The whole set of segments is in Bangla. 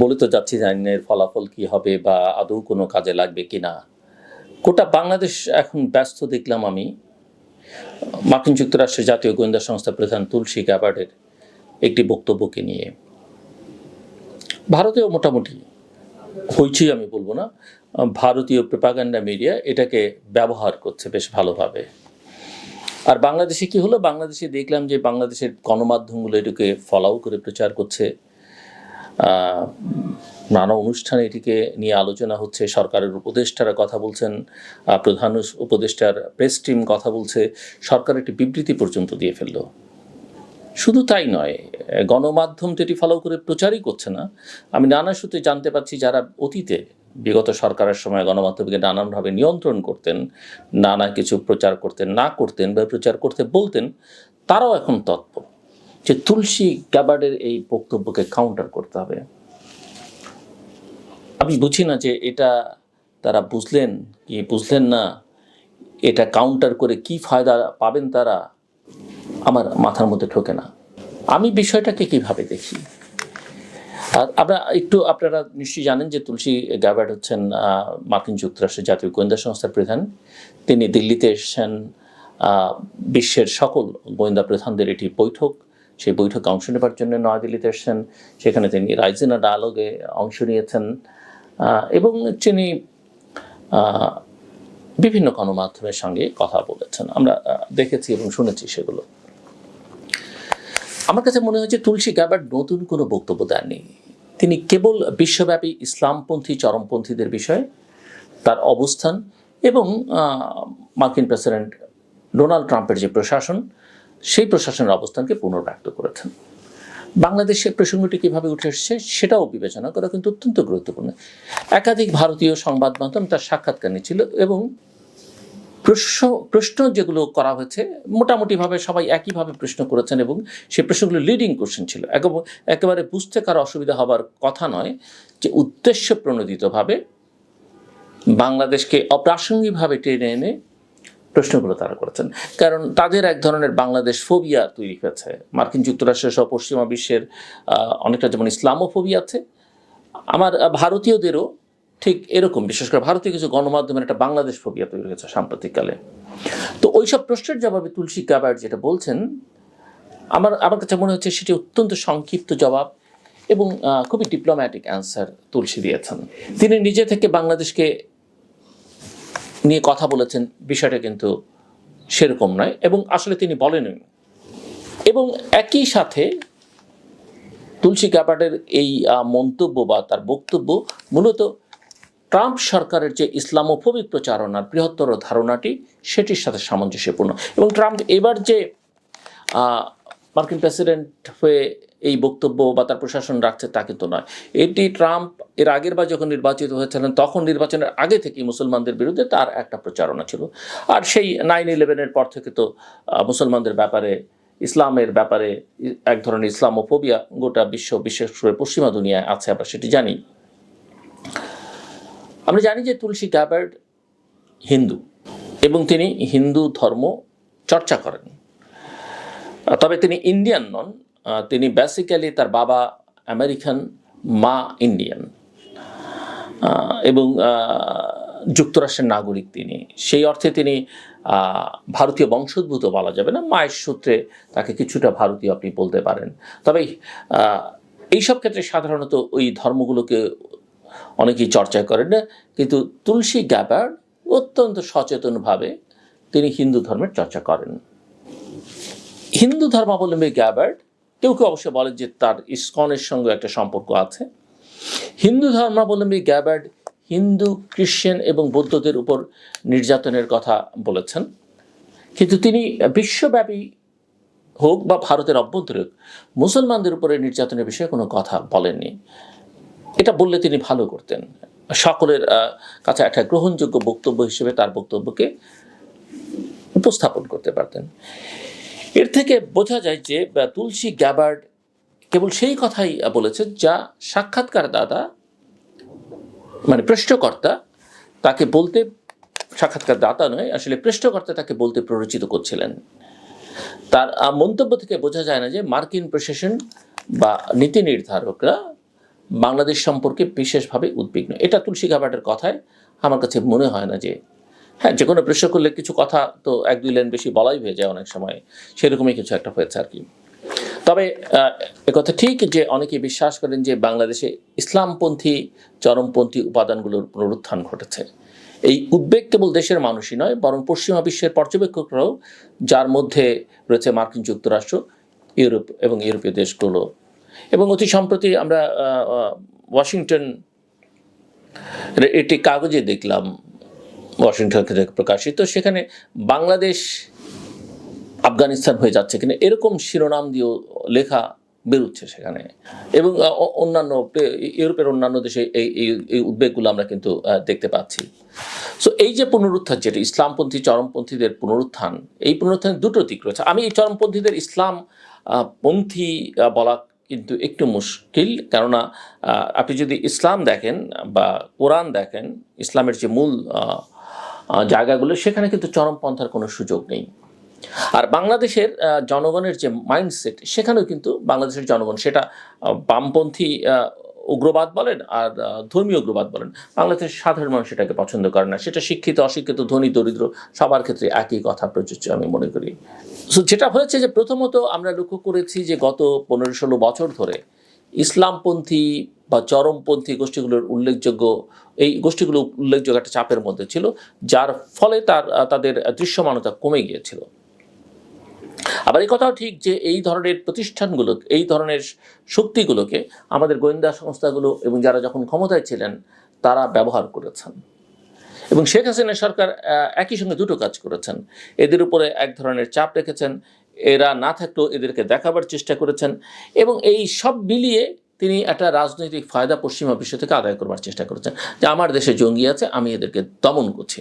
বলে তো যাচ্ছি এর ফলাফল কি হবে বা আদৌ কোনো কাজে লাগবে কি না। গোটা বাংলাদেশ এখন ব্যস্ত দেখলাম আমি। মার্কিন যুক্তরাষ্ট্রের জাতীয় গোয়েন্দা সংস্থা প্রধান তুলসী গ্যাবার্ডের একটি বক্তব্যকে নিয়ে। ভারতেও মোটামুটি হইচই আমি বলব না, ভারতীয় প্রপাগান্ডা মিডিয়া এটাকে ব্যবহার করছে বেশ ভালোভাবে। আর বাংলাদেশে কি হলো? বাংলাদেশে দেখলাম যে বাংলাদেশের গণমাধ্যমগুলো এটাকে ফলাও করে প্রচার করছে। নানা অনুষ্ঠানে এটিকে নিয়ে আলোচনা হচ্ছে। সরকারের উপদেষ্টারা কথা বলছেন প্রধান উপদেষ্টার প্রেস টিম কথা বলছে। সরকার একটি বিবৃতি পর্যন্ত দিয়ে ফেলল। শুধু তাই নয়, গণমাধ্যম তো এটি ফলো করে প্রচারই করছে না। আমি নানা সূত্রে জানতে পারছি, যারা অতীতে বিগত সরকারের সময় গণমাধ্যমকে নানানভাবে নিয়ন্ত্রণ করতেন, নানা কিছু প্রচার করতেন, না করতেন বা প্রচার করতে বলতেন, তারাও এখন তৎপর। যে তুলসী গ্যাবার্ডের এই বক্তব্যকে কাউন্টার করতে হবে। আমি বুঝি না যে এটা তারা বুঝলেন কি বুঝলেন না? এটা কাউন্টার করে কি ফায়দা পাবেন তারা? আমার মাথার মধ্যে ঢোকে না। আমি বিষয়টাকে কীভাবে দেখি? আর আপনারা একটু আপনারা নিশ্চয়ই জানেন যে তুলসী গ্যাবার্ড হচ্ছেন মার্কিন যুক্তরাষ্ট্রের জাতীয় গোয়েন্দা সংস্থার প্রধান। তিনি দিল্লিতে এসেছেন বিশ্বের সকল গোয়েন্দা প্রধানদের এটি বৈঠক। সেই বৈঠকে অংশ নেবার জন্য নয়াদিল্লিতে এসেছেন। সেখানে তিনি রাইজিনা ডায়ালগে অংশ নিয়েছেন এবং তিনি বিভিন্ন গণমাধ্যমের সঙ্গে কথা বলেছেন। আমরা দেখেছি এবং শুনেছি সেগুলো। আমার কাছে মনে হয়েছে তুলসী গ্যাবার্ড নতুন কোনো বক্তব্য দেননি। তিনি কেবল বিশ্বব্যাপী ইসলামপন্থী, চরমপন্থীদের বিষয়ে তার অবস্থান এবং মার্কিন প্রেসিডেন্ট ডোনাল্ড ট্রাম্পের যে প্রশাসন সেই প্রশাসনের অবস্থানকে পুনর্ব্যক্ত করেছেন। বাংলাদেশের প্রসঙ্গটি কীভাবে উঠে এসেছে সেটাও বিবেচনা করা কিন্তু অত্যন্ত গুরুত্বপূর্ণ। একাধিক ভারতীয় সংবাদ মাধ্যম তার সাক্ষাৎকার নিচ্ছিল এবং প্রশ্ন প্রশ্ন যেগুলো করা হয়েছে মোটামুটিভাবে সবাই একইভাবে প্রশ্ন করেছেন এবং সেই প্রশ্নগুলো লিডিং কোশ্চেন ছিল। একেবারে বুঝতে কারও অসুবিধা হবার কথা নয় যে উদ্দেশ্য প্রণোদিতভাবে বাংলাদেশকে অপ্রাসঙ্গিকভাবে টেনে এনে প্রশ্নগুলো তারা করেছেন। কারণ তাদের এক ধরনের বাংলাদেশ ফোবিয়া তৈরি হয়েছে। মার্কিন যুক্তরাষ্ট্র সহ পশ্চিমা বিশ্বের অনেকটা যেমন ইসলামোফোবিয়া আছে। আমার ভারতীয়দেরও ঠিক এরকম। বিশেষ করে ভারতীয় কিছু গণমাধ্যমের একটা বাংলাদেশ ফোবিয়া তৈরি হয়েছে সাম্প্রতিককালে। তো ওইসব প্রশ্নের জবাবে তুলসী গাবার যেটা বলছেন, আমার আমার কাছে মনে হচ্ছে সেটি অত্যন্ত সংক্ষিপ্ত জবাব এবং খুবই ডিপ্লোম্যাটিক অ্যান্সার তুলসী দিয়েছেন। তিনি নিজে থেকে বাংলাদেশকে নিয়ে কথা বলেছেন, বিষয়টা কিন্তু সেরকম নয় এবং আসলে তিনি বলেনই। এবং একই সাথে তুলসী গ্যাবার্ডের এই মন্তব্য বা তার বক্তব্য মূলত ট্রাম্প সরকারের যে ইসলামোফোবিক প্রচারণার বৃহত্তর ধারণাটি, সেটির সাথে সামঞ্জস্যপূর্ণ। এবং ট্রাম্প এবার যে মার্কিন প্রেসিডেন্ট হয়ে এই বক্তব্য বা তার প্রশাসন রাখছে তা কিন্তু নয়। এটি ট্রাম্প এর আগের বার যখন নির্বাচিত হয়েছিলেন, তখন নির্বাচনের আগে থেকেই মুসলমানদের বিরুদ্ধে তার একটা প্রচারণা ছিল। আর সেই নাইন ইলেভেনের পর থেকে তো মুসলমানদের ব্যাপারে, ইসলামের ব্যাপারে এক ধরনের ইসলামোফোবিয়া গোটা বিশ্ব, বিশেষ করে পশ্চিমা দুনিয়ায় আছে, আমরা সেটি জানি। আমরা জানি যে তুলসী গ্যাবার্ড হিন্দু এবং তিনি হিন্দু ধর্ম চর্চা করেন। তবে তিনি ইন্ডিয়ান নন তিনি বেসিক্যালি তার বাবা আমেরিকান, মা ইন্ডিয়ান। এবং যুক্তরাষ্ট্রের নাগরিক তিনি। সেই অর্থে তিনি ভারতীয় বংশোদ্ভূত বলা যাবে না, মায়ের সূত্রে তাকে কিছুটা ভারতীয় আপনি বলতে পারেন। তবে এইসব ক্ষেত্রে সাধারণত ওই ধর্মগুলোকে অনেকেই চর্চা করেন না, কিন্তু তুলসী গ্যাবার্ড অত্যন্ত সচেতনভাবে তিনি হিন্দু ধর্মের চর্চা করেন। হিন্দু ধর্মাবলম্বী গ্যাবার্ড কেউ কেউ অবশ্য বলেন যে তার ইস্কনের সঙ্গে একটা সম্পর্ক আছে। হিন্দু ধর্মাবলম্বী গ্যাবার্ড হিন্দু খ্রিশ্চান এবং বৌদ্ধদের উপর নির্যাতনের কথা বলেছেন। কিন্তু তিনি বিশ্বব্যাপী হোক বা ভারতের অভ্যন্তরে মুসলমানদের উপরে নির্যাতনের বিষয়ে কোনো কথা বলেননি। এটা বললে তিনি ভালো করতেন। সকলের কাছে একটা গ্রহণযোগ্য বক্তব্য হিসেবে তার বক্তব্যকে উপস্থাপন করতে পারতেন। এর থেকে বোঝা যায় যে তুলসী গ্যাবার্ড কেবল সেই কথাই বলেছেন যা সাক্ষাৎকার দাদা মানে পৃষ্ঠকর্তা তাকে বলতে, সাক্ষাৎকার দাতা নয়, আসলে পৃষ্ঠকর্তা তাকে বলতে প্ররোচিত করছিলেন। তার মন্তব্য থেকে বোঝা যায় না যে মার্কিন প্রশাসন বা নীতি নির্ধারকরা বাংলাদেশ সম্পর্কে বিশেষভাবে উদ্বিগ্ন। এটা তুলসী গাবাটের কথায় আমার কাছে মনে হয় না যে হ্যাঁ যে কোনো প্রশ্ন করলে কিছু কথা তো এক দুই লাইন বেশি বলাই হয়ে যায় অনেক সময়। সেরকমই কিছু একটা হয়েছে আর কি। তবে একথা ঠিক যে অনেকে বিশ্বাস করেন যে বাংলাদেশে ইসলামপন্থী, চরমপন্থী উপাদানগুলোর পুনরুত্থান ঘটেছে। এই উদ্বেগ কেবল দেশের মানুষই নয়, বরং পশ্চিমা বিশ্বের পর্যবেক্ষকরাও, যার মধ্যে রয়েছে মার্কিন যুক্তরাষ্ট্র, ইউরোপ এবং ইউরোপীয় দেশগুলো। এবং অতি সম্প্রতি আমরা ওয়াশিংটন একটি কাগজে দেখলাম ওয়াশিংটন থেকে প্রকাশিত, সেখানে বাংলাদেশ, আফগানিস্তান হয়ে যাচ্ছে কিনা, এরকম শিরোনাম দিয়েও লেখা বেরোচ্ছে সেখানে। এবং অন্যান্য ইউরোপের অন্যান্য দেশে এই এই উদ্বেগগুলো আমরা কিন্তু দেখতে পাচ্ছি। সো এই যে পুনরুত্থান যেটা, ইসলামপন্থী, চরমপন্থীদের পুনরুত্থান, এই পুনরুত্থানের দুটো দিক রয়েছে। আমি এই চরমপন্থীদের ইসলাম পন্থী বলা কিন্তু একটু মুশকিল, কেননা আপনি যদি ইসলাম দেখেন বা কোরআন দেখেন, ইসলামের যে মূল জায়গাগুলো, সেখানে কিন্তু চরমপন্থার কোনো সুযোগ নেই। আর বাংলাদেশের জনগণের যে মাইন্ডসেট সেখানেও কিন্তু বাংলাদেশের জনগণ, সেটা বামপন্থী উগ্রবাদ বলেন আর ধর্মীয় উগ্রবাদ বলেন, বাংলাদেশের সাধারণ মানুষ সেটাকে পছন্দ করে না। সেটা শিক্ষিত, অশিক্ষিত, ধনী, দরিদ্র, সবার ক্ষেত্রে একই কথা প্রযোজ্য আমি মনে করি। সো যেটা হয়েছে যে প্রথমত আমরা লক্ষ্য করেছি যে গত পনেরো ষোলো বছর ধরে ইসলামপন্থী বা চরমপন্থী গোষ্ঠীগুলোর উল্লেখযোগ্য, এই গোষ্ঠীগুলো উল্লেখযোগ্য একটা চাপের মধ্যে ছিল, যার ফলে তার, তাদের দৃশ্যমানতা কমে গিয়েছিল। আবার এই কথাও ঠিক যে এই ধরনের প্রতিষ্ঠানগুলো, এই ধরনের শক্তিগুলোকে আমাদের গোয়েন্দা সংস্থাগুলো এবং যারা যখন ক্ষমতায় ছিলেন, তারা ব্যবহার করেছেন। এবং শেখ হাসিনা সরকার একই সঙ্গে দুটো কাজ করেছেন। এদের উপরে এক ধরনের চাপ রেখেছেন এরা না থাকলেও এদেরকে দেখাবার চেষ্টা করেছেন এবং এই সব মিলিয়ে তিনি একটা রাজনৈতিক ফায়দা পশ্চিমা বিশ্ব থেকে আদায় করবার চেষ্টা করেছেন যে আমার দেশে জঙ্গি আছে, আমি এদেরকে দমন করছি।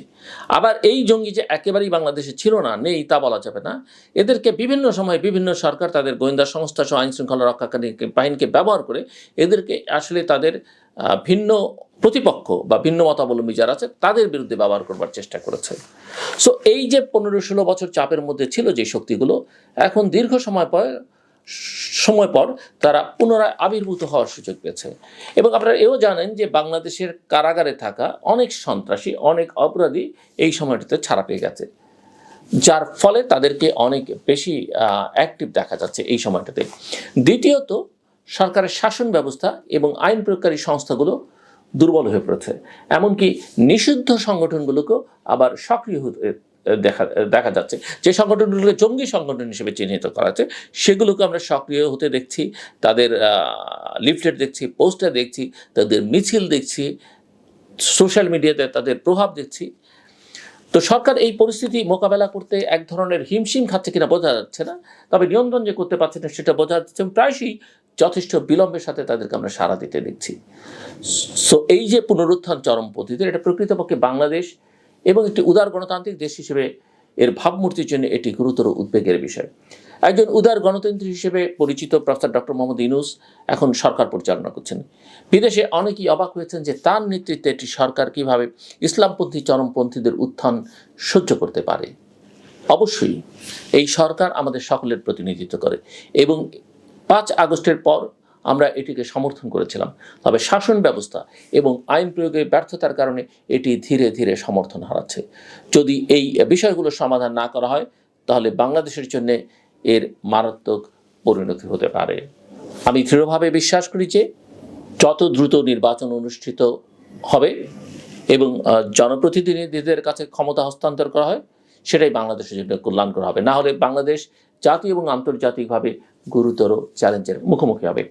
আবার এই জঙ্গি যে একেবারেই বাংলাদেশে ছিল না, নেই তা বলা যাবে না। এদেরকে বিভিন্ন সময় বিভিন্ন সরকার, তাদের গোয়েন্দা সংস্থা সহ আইন শৃঙ্খলা রক্ষাকারী বাহিনীকে ব্যবহার করে এদেরকে আসলে তাদের ভিন্ন প্রতিপক্ষ বা ভিন্ন মতাবলম্বী যারা আছে, তাদের বিরুদ্ধে ব্যবহার করবার চেষ্টা করেছে। সো এই যে পনেরো ষোলো বছর চাপের মধ্যে ছিল যে শক্তিগুলো, এখন দীর্ঘ সময় পর সময় পর তারা পুনরায় আবির্ভূত হওয়ার সুযোগ পেয়েছে। এবং আপনারা এও জানেন যে বাংলাদেশের কারাগারে থাকা অনেক সন্ত্রাসী, অনেক অপরাধী এই সময়টিতে ছাড়া পেয়ে গেছে। যার ফলে তাদেরকে অনেক বেশি অ্যাক্টিভ দেখা যাচ্ছে এই সময়টাতে। দ্বিতীয়ত, সরকারের শাসন ব্যবস্থা এবং আইন প্রয়োগকারী সংস্থাগুলো দুর্বল হয়ে পড়েছে। এমনকি নিষিদ্ধ সংগঠনগুলোকেও আবার সক্রিয় হতে দেখা দেখা যাচ্ছে। যে সংগঠনগুলোকে জঙ্গি সংগঠন হিসেবে চিহ্নিত করা আছে সেগুলোকে আমরা সক্রিয় হতে দেখছি, তাদের লিফলেট দেখছি, পোস্টার দেখছি, তাদের মিছিল দেখছি, সোশ্যাল মিডিয়াতে তাদের প্রভাব দেখছি। তো সরকার এই পরিস্থিতি মোকাবেলা করতে এক ধরনের হিমশিম খাচ্ছে কিনা বোঝা যাচ্ছে না, তবে নিয়ন্ত্রণ যে করতে পারছে না সেটা বোঝা যাচ্ছে প্রায়শই যথেষ্ট বিলম্বের সাথে তাদেরকে আমরা সাড়া দিতে দেখছি। সো এই যে পুনরুত্থান চরমপন্থীদের এটা প্রকৃতপক্ষে বাংলাদেশ এবং একটি উদার গণতান্ত্রিক দেশ হিসেবে এর ভাবমূর্তির জন্য এটি গুরুতর উদ্বেগের বিষয়। একজন উদার গণতন্ত্রী হিসেবে পরিচিত প্রফেসর ডক্টর মোহাম্মদ ইনুস এখন সরকার পরিচালনা করছেন। বিদেশে অনেকেই অবাক হয়েছেন যে তার নেতৃত্বে একটি সরকার কীভাবে ইসলামপন্থী চরমপন্থীদের উত্থান সহ্য করতে পারে। অবশ্যই এই সরকার আমাদের সকলের প্রতিনিধিত্ব করে এবং পাঁচ আগস্টের পর আমরা এটিকে সমর্থন করেছিলাম। তবে শাসন ব্যবস্থা এবং আইন প্রয়োগে ব্যর্থতার কারণে এটি ধীরে ধীরে সমর্থন হারাচ্ছে। যদি এই বিষয়গুলো সমাধান না করা হয়, তাহলে বাংলাদেশের জন্য এর মারাত্মক পরিণতি হতে পারে। আমি দৃঢ়ভাবে বিশ্বাস করি যে যত দ্রুত নির্বাচন অনুষ্ঠিত হবে এবং জনপ্রতিনিধিদের কাছে ক্ষমতা হস্তান্তর করা হয়, সেটাই বাংলাদেশের জন্য কল্যাণকর হবে। না হলে বাংলাদেশ জাতীয় এবং আন্তর্জাতিকভাবে গুরুতর চ্যালেঞ্জের মুখোমুখি হবে।